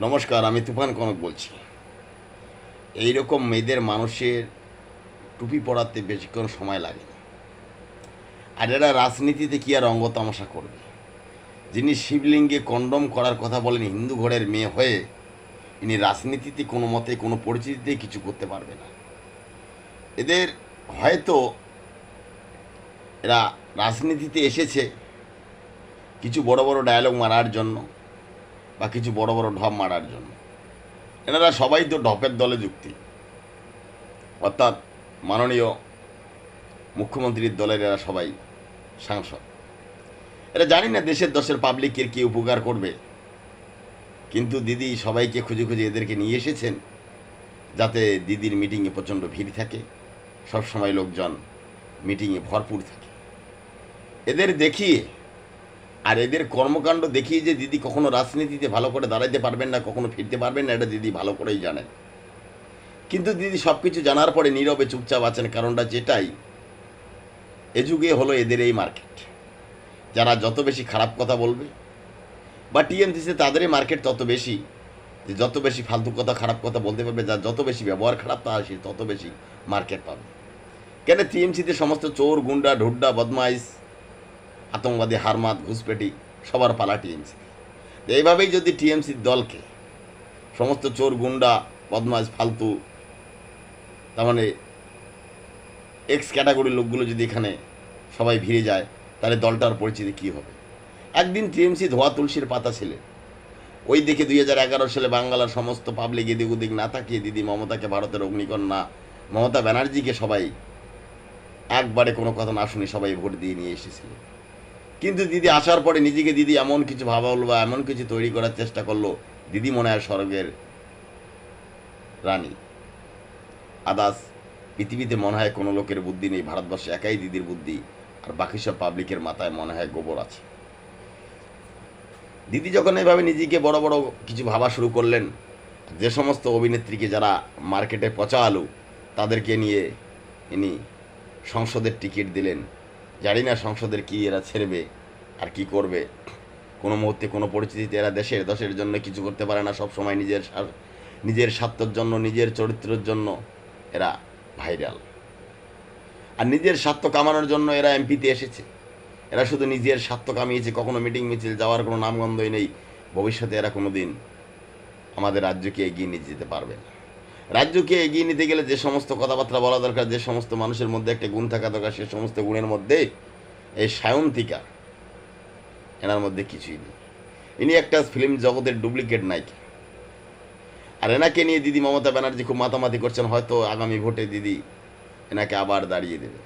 নমস্কার, আমি তুফান কনক বলছি। এই রকম মেয়েদের মানুষের টুপি পড়াতে বেশিক্ষণ সময় লাগে না। আর এরা রাজনীতিতে কী আর অঙ্গ তামাশা করবে? যিনি শিবলিঙ্গে কন্ডম করার কথা বলেন হিন্দু ঘরের মেয়ে হয়ে, ইনি রাজনীতিতে কোনো মতে কোনো পরিস্থিতিতে কিছু করতে পারবে না। এদের হয়তো এরা রাজনীতিতে এসেছে কিছু বড় বড় ডায়ালগ মারার জন্য। বা কিছু বড় বড় ঢপ মারার জন্য। এনারা সবাই তো ঢপের দলে যুক্তি। অর্থাৎ মাননীয় মুখ্যমন্ত্রীর দলের এরা সবাই সাংসদ। এরা জানি না দেশের দশের পাবলিকের কি উপকার করবে। কিন্তু দিদি সবাইকে খুঁজে খুঁজে এদেরকে নিয়ে এসেছেন যাতে দিদির মিটিংয়ে প্রচণ্ড ভিড় থাকে। সব সময় লোকজন মিটিংয়ে ভরপুর থাকে। এদের দেখিয়ে আর এদের কর্মকাণ্ড দেখিয়ে যে দিদি কখনো রাজনীতিতে ভালো করে দাঁড়াইতে পারবেন না, কখনো ফিরতে পারবেন না, এটা দিদি ভালো করেই জানেন কিন্তু দিদি সব কিছু জানার পরে নীরবে চুপচাপ আছেন, কারণটা যেটাই, এ যুগে হলো এদের এই মার্কেট। যারা যত বেশি খারাপ কথা বলবে, বা টিএমসিতে তাদেরই মার্কেট তত বেশি, যে যত বেশি ফালতু কথা, খারাপ কথা বলতে পারবে, যার যত বেশি ব্যবহার খারাপ তা সে তত বেশি মার্কেট পাবে। কেন টিএমসিতে সমস্ত চোর, গুন্ডা, ঢুড্ডা, বদমাইশ আতঙ্কবাদী হারমাত ঘুষপেটি সবার পালা টিএমসি। এইভাবেই যদি টিএমসির দলকে সমস্ত চোর, গুন্ডা বদমাস ফালতু, তার মানে এক্স ক্যাটাগরির লোকগুলো যদি এখানে সবাই ভিড়ে যায়, তাহলে দলটার পরিচিতি কী হবে? একদিন টিএমসি ধোয়া তুলসীর পাতা ছিলেন ওই দেখে দুই হাজার এগারো সালে বাংলার সমস্ত পাবলিক এদিক ওদিক না তাকিয়ে দিদি মমতাকে ভারতের অগ্নিকন্যা, মমতা ব্যানার্জিকে সবাই একবারে কোনো কথা না শুনে সবাই ভোট দিয়ে নিয়ে এসেছিলেন কিন্তু দিদি আসার পরে নিজেকে দিদি এমন কিছু ভাবাল বা এমন কিছু তৈরি করার চেষ্টা করল, দিদি মনে হয় স্বর্গের রানী। আদাস, পৃথিবীতে মনে হয় কোনো লোকের বুদ্ধি নেই, ভারতবর্ষে একাই দিদির বুদ্ধি, আর বাকি সব পাবলিকের মাথায় মনে হয় গোবর আছে। দিদি যখন এইভাবে নিজেকে বড় বড় কিছু ভাবা শুরু করলেন, যে সমস্ত অভিনেত্রীকে যারা মার্কেটে পচা আলু তাদেরকে নিয়ে ইনি সংসদের টিকিট দিলেন। জানি না সংসদের কি এরা ছেড়বে আর কি করবে। কোনো মুহূর্তে কোনো পরিস্থিতিতে এরা দেশের, দশের জন্য কিছু করতে পারে না সব সময় নিজের নিজের স্বার্থের জন্য, নিজের চরিত্রের জন্য এরা ভাইরাল। আর নিজের স্বার্থ কামানোর জন্য এরা এমপিতে এসেছে। এরা শুধু নিজের স্বার্থ কামিয়েছে, কখনো মিটিং মিছিল যাওয়ার কোনো নামগন্ধই নেই। ভবিষ্যতে এরা কোনো দিন আমাদের রাজ্যকে এগিয়ে নিয়ে যেতে পারবে না। রাজ্যকে এগিয়ে নিতে গেলে যে সমস্ত কথাবার্তা বলা দরকার, যে সমস্ত মানুষের মধ্যে একটা গুণ থাকা দরকার, সে সমস্ত গুণের মধ্যে এই সায়ন্তিকা এনার মধ্যে কিছুই নেই। ইনি একটা ফিল্ম জগতের ডুপ্লিকেট নায়িকা। আর এনাকে নিয়ে দিদি মমতা ব্যানার্জি খুব মাতামাতি করছেন, হয়তো আগামী ভোটে দিদি এনাকে আবার দাঁড়িয়ে দেবে।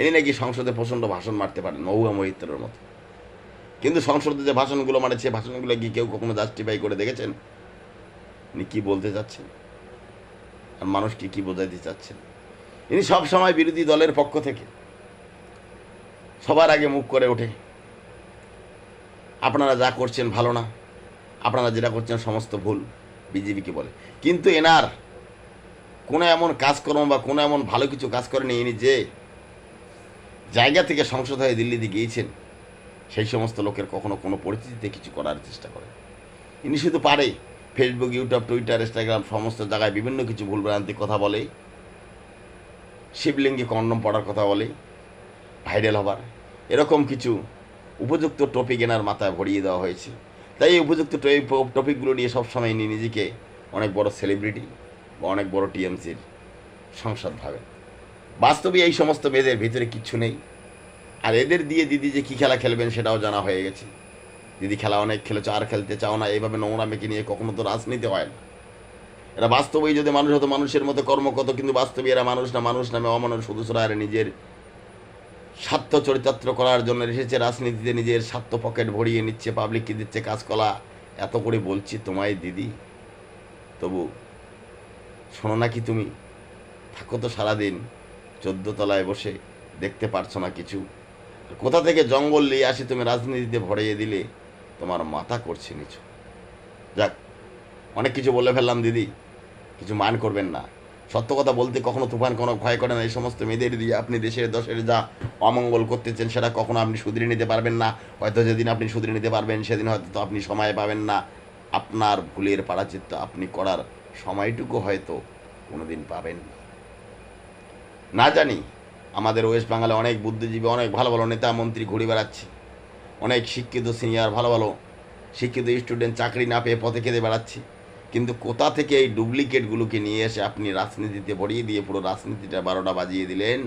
ইনি নাকি সংসদে প্রচণ্ড ভাষণ মারতে পারেন, মহুয়া মহিত্রের মতো। কিন্তু সংসদে যে ভাষণগুলো মারেছে, ভাষণগুলো কি কেউ কখনো জাস্টিফাই করে দেখেছেন? উনি কী বলতে চাচ্ছেন? মানুষকে কি বোঝাইতে চাচ্ছেন? ইনি সব সময় বিরোধী দলের পক্ষ থেকে সবার আগে মুখ করে ওঠে। আপনারা যা করছেন ভালো না, আপনারা যেটা করছেন সমস্ত ভুল, বিজেপিকে বলে। কিন্তু এনার কোনো এমন কাজকর্ম বা কোনো এমন ভালো কিছু কাজ করেনি, ইনি যে জায়গা থেকে সংসদ হয়ে দিল্লিতে গিয়েছেন, সেই সমস্ত লোকের কখনো কোনো পরিস্থিতিতে কিছু করার চেষ্টা করেন। ইনি শুধু পারে। ফেসবুক ইউটিউব টুইটার ইনস্টাগ্রাম সমস্ত জায়গায় বিভিন্ন কিছু ভুলভ্রান্তি কথা বলে। শিবলিঙ্গে কন্ডম পড়ার কথা বলে। ভাইরাল হবার। এরকম কিছু উপযুক্ত টপিক এনার মাথায় ভরিয়ে দেওয়া হয়েছে। তাই এই উপযুক্ত টপিক- টপিকগুলো নিয়ে সবসময় ইনি নিজেকে অনেক বড় সেলিব্রিটি বা অনেক বড় টিএমসির সংসদ ভাবেন বাস্তবে এই সমস্ত মেয়েদের ভিতরে কিচ্ছু নেই। আর এদের দিয়ে দিদি যে কী খেলা খেলবেন সেটাও জানা হয়ে গেছে। দিদি খেলা অনেক খেলেছো, আর খেলতে চাও না, এইভাবে নোংরা মেয়েকে নিয়ে কখনো তো রাজনীতি হয় না। এরা বাস্তবেই যদি মানুষ হতো, মানুষের মতো কর্ম করতো, কিন্তু বাস্তবে এরা মানুষ না, মানুষ নামে অমানুষ, শুধু এরা নিজের স্বার্থ চরিতার্থ করার জন্য এসেছে, রাজনীতিতে নিজের স্বার্থ পকেট ভরিয়ে নিচ্ছে পাবলিককে দিচ্ছে কাজকলা। এত করে বলছি তোমায় দিদি, তবু শোনো নাকি তুমি? থাকো তো সারাদিন, চোদ্দ তলায় বসে দেখতে পারছ না কিছু। কোথা থেকে জঙ্গল নিয়ে আসি তুমি রাজনীতিতে ভরিয়ে দিলে? তোমার মাথা করছে নিচু। যাক, অনেক কিছু বলে ফেললাম দিদি, কিছু মান করবেন না। সত্য কথা বলতে কখনো তুফান কোনো ভয় করে না, এই সমস্ত মেয়েদের দিয়ে আপনি দেশের দশের যা অমঙ্গল করতেছেন, সেটা কখনো আপনি শুধরে নিতে পারবেন না। হয়তো যেদিন আপনি শুধরে নিতে পারবেন, সেদিন হয়তো আপনি সময় পাবেন না। আপনার ভুলের পারাচিত্য আপনি করার সময়টুকু হয়তো কোনোদিন পাবেন না। না জানি, আমাদের ওয়েস্ট বাংলায় অনেক বুদ্ধিজীবী, অনেক ভালো ভালো নেতা মন্ত্রী ঘুরে বেড়াচ্ছে। অনেক শিক্ষিত সিনিয়র, ভালো ভালো শিক্ষিত স্টুডেন্ট চাকরি না পেয়ে পথে খেতে বেড়াচ্ছে। কিন্তু কোথা থেকে এই ডুপ্লিকেটগুলোকে নিয়ে এসে আপনি রাজনীতিতে ভরিয়ে দিয়ে পুরো রাজনীতিটা বারোটা বাজিয়ে দিলেন?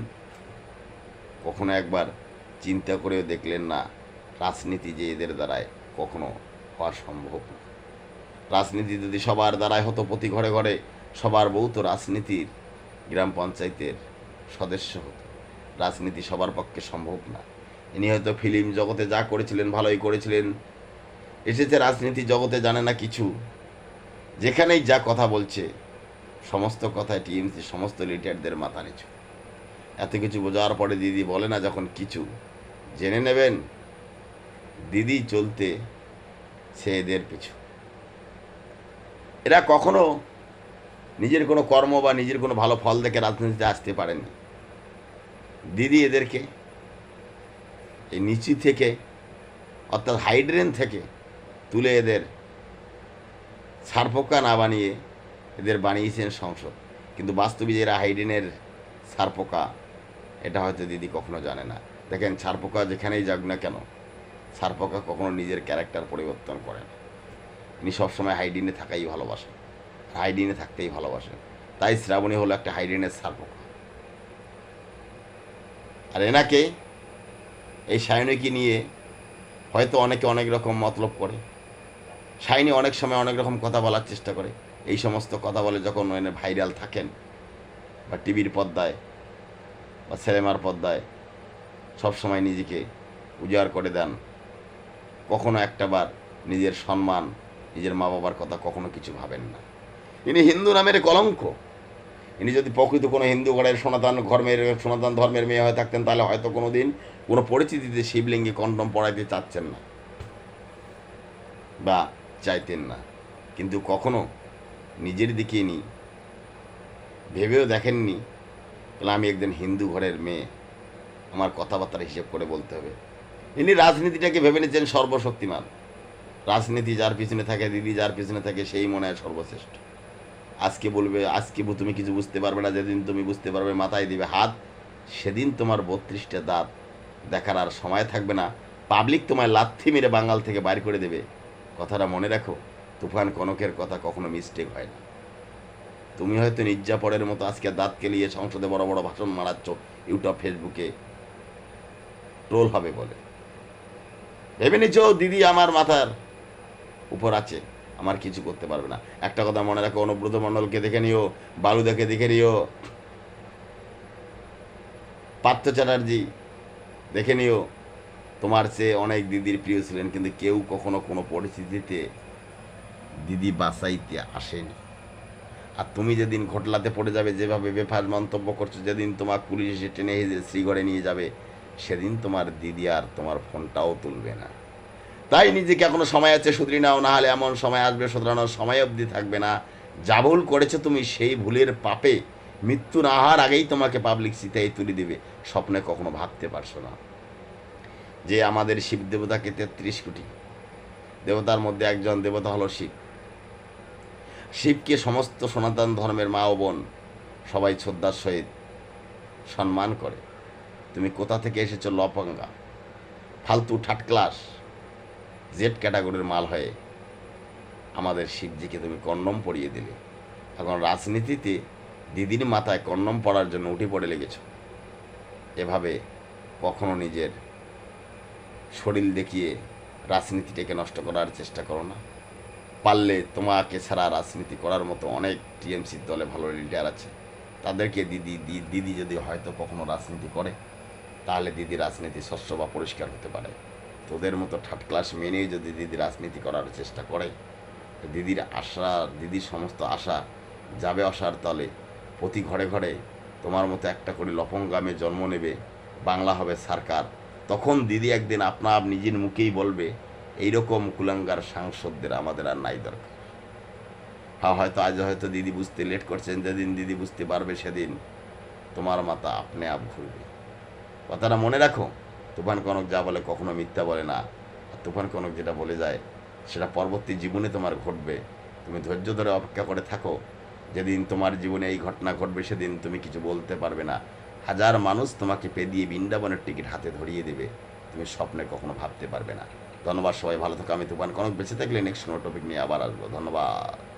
কখনো একবার চিন্তা করেও দেখলেন না রাজনীতি যে এদের দ্বারায় কখনো হওয়া সম্ভব রাজনীতি যদি সবার দ্বারাই হতো প্রতি ঘরে ঘরে, সবার বউ তো রাজনীতির গ্রাম পঞ্চায়েতের সদস্য হতো। রাজনীতি সবার পক্ষে সম্ভব না। ইনি হয়তো ফিল্ম জগতে যা করেছিলেন, ভালোই করেছিলেন। এসেছে রাজনীতি জগতে জানে না কিছু। যেখানেই যা কথা বলছে, সমস্ত কথায় টিএমসি, সমস্ত লিডারদের মাথা নিচু। এত কিছু বোঝার পরে দিদি বলে না যখন কিছু। জেনে নেবেন, দিদি চলতে সে এদের পিছু। এরা কখনো নিজের কোনো কর্ম বা নিজের কোনো ভালো ফল দেখে রাজনীতিতে আসতে পারেনি দিদি এদেরকে এই নিচু থেকে, অর্থাৎ হাইড্রেন থেকে তুলে এদের সারপোকা না বানিয়ে এদের বানিয়েছেন সংসদ। কিন্তু বাস্তবে এরা হাইডেনের সারপোকা, এটা হয়তো দিদি কখনো জানে না। দেখেন, সারপোকা যেখানেই যাক না কেন, সারপোকা কখনো নিজের ক্যারেক্টার পরিবর্তন করে না। ইনি সবসময় হাইডিনে থাকাই ভালোবাসেন হাইডিনে থাকতেই ভালোবাসেন। তাই শ্রাবণী হলো একটা হাইডিনের সারপোকা। আর এনাকে এই সায়নীকে নিয়ে হয়তো অনেকে অনেক রকম মতলব করে। শাইনি অনেক সময় অনেক রকম কথা বলার চেষ্টা করে। এই সমস্ত কথা বলে যখন এনে ভাইরাল থাকেন বা টিভির পর্দায় বা সিনেমার পর্দায় সব সময় নিজেকে উজাড় করে দেন, কখনো একটাবার নিজের সম্মান, নিজের মা বাবার কথা কখনো কিছু ভাবেন না। ইনি হিন্দু নামের কলঙ্ক। ইনি যদি প্রকৃত কোনো হিন্দু ঘরের সনাতন ধর্মের সনাতন ধর্মের মেয়ে হয়ে থাকতেন, তাহলে হয়তো কোনো দিন কোনো পরিচিতিতে শিবলিঙ্গে কন্ডম পড়াইতে চাচ্ছেন না বা চাইতেন না। কিন্তু কখনো নিজের দিকে নি ভেবেও দেখেননি, তাহলে আমি একদিন হিন্দু ঘরের মেয়ে, আমার কথাবার্তার হিসেব করে বলতে হবে। ইনি রাজনীতিটাকে ভেবে নিচ্ছেন সর্বশক্তিমান। রাজনীতি যার পিছনে থাকে, দিদি যার পিছনে থাকে, সেই মনে হয় সর্বশ্রেষ্ঠ। আজকে বলবে, আজকে তুমি কিছু বুঝতে পারবে না, যেদিন তুমি বুঝতে পারবে মাথায় দিবে হাত, সেদিন তোমার বত্রিশটা দাঁত দেখার আর সময় থাকবে না। পাবলিক তোমায় লাথি মেরে বাঙাল থেকে বাইর করে দেবে। কথাটা মনে রাখো, তুফান কনকের কথা কখনো মিস্টেক হয় না। তুমি হয়তো নির্যাপরের মতো আজকে দাঁত কেলিয়ে সংসদে বড় বড় ভাষণ মারাচ্ছ, ইউটিউব, ফেসবুকে। ট্রোল হবে বলে। ভেবে নিচ্ছ দিদি আমার মাথার উপর আছে। আমার কিছু করতে পারবে না। একটা কথা মনে রাখো, অনুব্রত মণ্ডলকে দেখে নিও, বালুদাকে দেখে নিও। পার্থ চ্যাটার্জি, দেখে নিও, তোমার চেয়ে অনেক দিদির প্রিয় ছিলেন, কিন্তু কেউ কখনো কোনো পরিস্থিতিতে দিদি বাসাইতে আসেনি। আর তুমি যেদিন ঘটলাতে পড়ে যাবে, যেভাবে বেফার মন্তব্য করছ, যেদিন তোমার পুলিশ এসে টেনে শ্রীগড়ে নিয়ে যাবে, সেদিন তোমার দিদি আর তোমার ফোনটাও তুলবে না। তাই নিজেকে এখনও সময় আছে, শুধরি নাও না হলে এমন সময় আসবে, শুধরানোর সময় অবধি থাকবে না। যা ভুল করেছ তুমি সেই ভুলের পাপে মৃত্যু না হওয়ার আগেই তোমাকে পাবলিক সিটাই তুলে দিবে। স্বপ্নে কখনো ভাবতে পারছ না যে আমাদের শিব দেবতাকে তেত্রিশ কোটি। দেবতার মধ্যে একজন দেবতা হলো শিব। শিবকে সমস্ত সনাতন ধর্মের মা ও বোন সবাই শ্রদ্ধার সহিত সম্মান করে। তুমি কোথা থেকে এসেছ লপঙ্গা ফালতু থার্ড ক্লাস। জেড ক্যাটাগরির মাল হয়ে আমাদের শিবজিকে তুমি কন্ডম পরিয়ে দিলে। এখন রাজনীতিতে দিদির মাথায় কন্ডম পড়ার জন্য উঠে পড়ে লেগেছ। এভাবে কখনো নিজের শরীর দেখিয়ে রাজনীতিটাকে নষ্ট করার চেষ্টা করো না। পারলে তোমাকে ছাড়া রাজনীতি করার মতো অনেক টিএমসির দলে ভালো লিডার আছে। তাদেরকে দিদি দিদি যদি হয়তো কখনো রাজনীতি করে, তাহলে দিদি রাজনীতি স্বচ্ছ বা পরিষ্কার হতে পারে। তোদের মতো থার্ড ক্লাস মেনেই যদি দিদি রাজনীতি করার চেষ্টা করে দিদির আশা, দিদির সমস্ত আশা যাবে আসার তলে। প্রতি ঘরে ঘরে তোমার মতো একটা করে লপঙ্গামে জন্ম নেবে, বাংলা হবে সরকার। তখন দিদি একদিন আপনা আপ নিজের মুখেই বলবে, এইরকম কুলাঙ্গার সাংসদদের আমাদের আর নাই দরকার। হ্যাঁ হয়তো আজ হয়তো দিদি বুঝতে লেট করছেন, যেদিন দিদি বুঝতে পারবে সেদিন তোমার মাথা আপনি আপ ঘুরবে। কথাটা মনে রাখো। তুফান কনক যা বলে কখনো মিথ্যা বলে না। আর তুফান কনক যেটা বলে যায়, সেটা পরবর্তী জীবনে তোমার ঘটবে। তুমি ধৈর্য ধরে অপেক্ষা করে থাকো। যেদিন তোমার জীবনে এই ঘটনা ঘটবে, সেদিন তুমি কিছু বলতে পারবে না। হাজার মানুষ তোমাকে পেদিয়ে বৃন্দাবনের টিকিট হাতে ধরিয়ে দেবে। তুমি স্বপ্নে কখনো ভাবতে পারবে না। ধন্যবাদ সবাই, ভালো থাকো। আমি তুফান কনক। বেঁচে থাকলে নেক্সট কোনো টপিক নিয়ে আবার আসব। ধন্যবাদ।